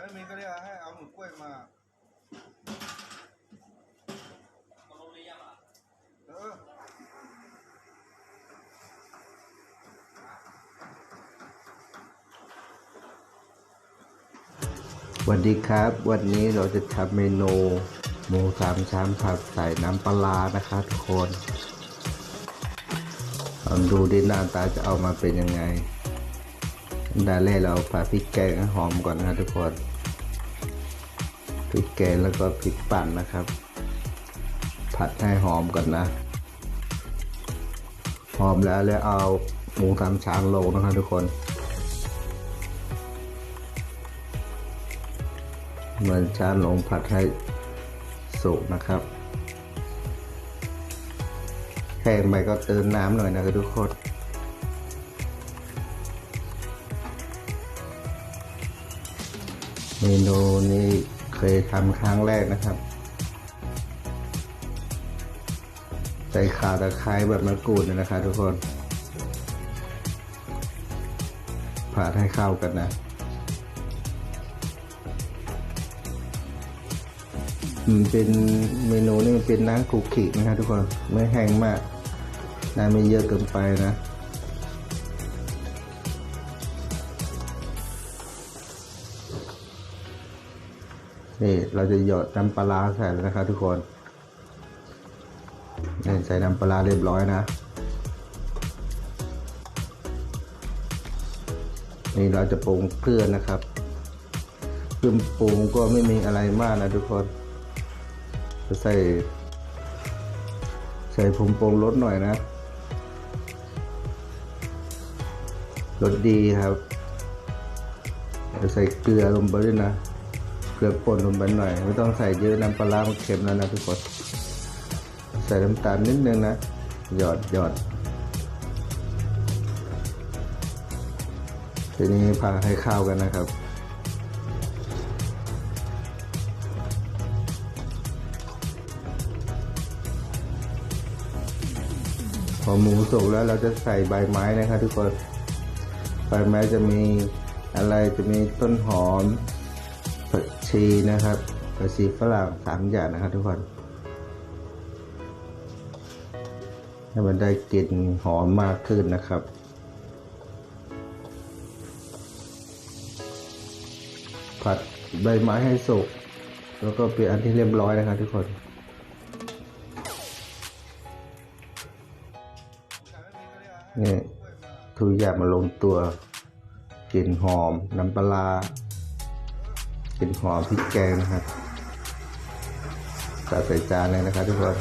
ไม่มีก็เรียกให้เอาหมึกล้วยมามันลงหรือยังอะเออสวัสดีครับ วันนี้เราจะทำเมนูหมูสามชั้นผัดใส่น้ำปลานะคะทุกคนลองดูดิหน้าตาจะเอามาเป็นยังไง ดับแรกเราผัดพริกแกงให้หอมก่อนนะทุกคนพริกแกงแล้วก็พริกปั่นนะครับ ผัดให้หอมก่อนนะ หอมแล้วแล้วเอาหมูสามชั้นลงนะครับทุกคน เหมือนชาหลงผัดให้สุกนะครับแห้งไปก็เติมน้ำหน่อยนะครับทุกคน เมนูนี้เคยทำครั้งแรกนะครับ ใส่ข่าตะไคร้แบบมะกรูดเนยนะครับทุกคนผัดให้เข้ากันนะมันเป็นเมนูนี่มันเป็นน้ำขลุกขลิกนะครับทุกคน ไม่แห้งมากน้ำไม่เยอะเกินไปนะ นี่เราจะหยดน้ำปลาใส่แล้วนะครับทุกคนนี่ใส่น้ำปลาร้าเรียบร้อยนะ นี่เราจะปรุงเกลือนะครับเครื่องปรุงก็ไม่มีอะไรมากนะทุกคนจะใส่ ใส่ผงปรุงรสหน่อยนะรสดีครับจะใส่เกลือลงไปด้วยนะ เกลือป่นลงไปหน่อย ไม่ต้องใส่เยอะน้ำปลาร้ามันเค็มแล้วนะทุกคน ใส่น้ำตาลนิดนึงนะ หยอดหยอดทีนี้พาให้ข้าวกันนะครับพอหมูสุกแล้วเราจะใส่ใบไม้นะครับทุกคน ใบไม้จะมีอะไรจะมีต้นหอม ผักชีนะครับผักชีฝรั่งสามอย่างนะครับทุกคนให้มันได้กลิ่นหอมมากขึ้นนะครับ ผัดใบไม้ให้สุก แล้วก็เป็นอันที่เรียบร้อยนะครับทุกคนเนี่ยทุกอย่างมาลงตัวกลิ่นหอมน้ำปลา ร้ากลิ่นหอมพริกแกงนะครับตัดใส่จานเลยนะครับทุกคน